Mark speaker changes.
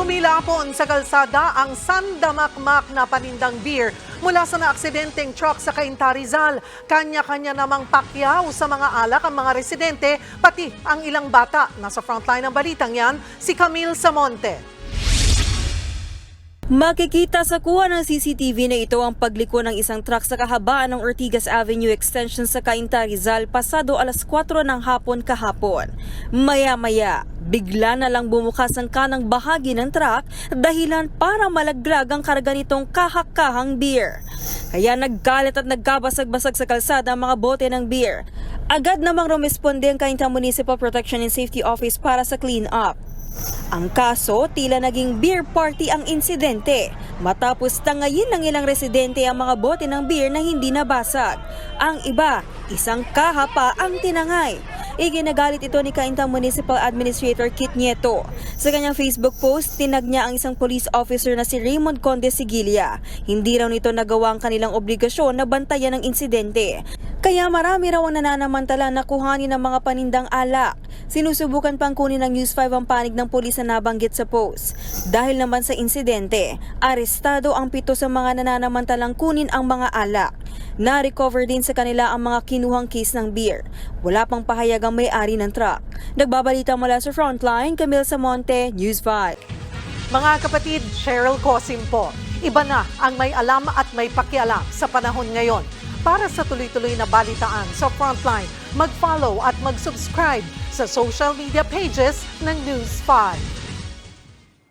Speaker 1: Tumilapon sa kalsada ang sandamakmak na panindang beer mula sa naaksidenteng truck sa Cainta Rizal. Kanya-kanya namang pakyaw sa mga alak ang mga residente, pati ang ilang bata. Nasa frontline ng balitang yan, si Camille Samonte.
Speaker 2: Makikita sa kuha ng CCTV na ito ang pagliko ng isang truck sa kahabaan ng Ortigas Avenue Extension sa Cainta Rizal pasado alas 4 ng hapon kahapon. Maya-maya, bigla na lang bumukas ang kanang bahagi ng truck dahilan para malaglag ang karga nitong kahak-kahang beer. Kaya nagkalat at nagkabasag-basag sa kalsada ang mga bote ng beer. Agad namang rumisponde ang Cainta Municipal Protection and Safety Office para sa clean up. Ang kaso, tila naging beer party ang insidente. Matapos tangayin ng ilang residente ang mga bote ng beer na hindi nabasag. Ang iba, isang kaha pa ang tinangay. Iginagalit ito ni Cainta Municipal Administrator Kit Nieto. Sa kanyang Facebook post, tinag niya ang isang police officer na si Raymond Conde Sigilia. Hindi raw nito nagawa ang kanilang obligasyon na bantayan ang insidente. Kaya marami raw ang nananamantala na kuhanin ng mga panindang alak. Sinusubukan pang kunin ng News 5 ang panig ng pulis na nabanggit sa post. Dahil naman sa insidente, arestado ang pito sa mga nananamantalang kunin ang mga alak. Na-recover din sa kanila ang mga kinuhang case ng beer. Wala pang pahayag ang may-ari ng truck. Nagbabalita mula sa Frontline, Camille Samonte, News 5.
Speaker 1: Mga kapatid, Cheryl Cosim po. Iba na ang may alam at may pakialam sa panahon ngayon. Para sa tuloy-tuloy na balitaan sa Frontline, mag-follow at mag-subscribe sa social media pages ng News 5.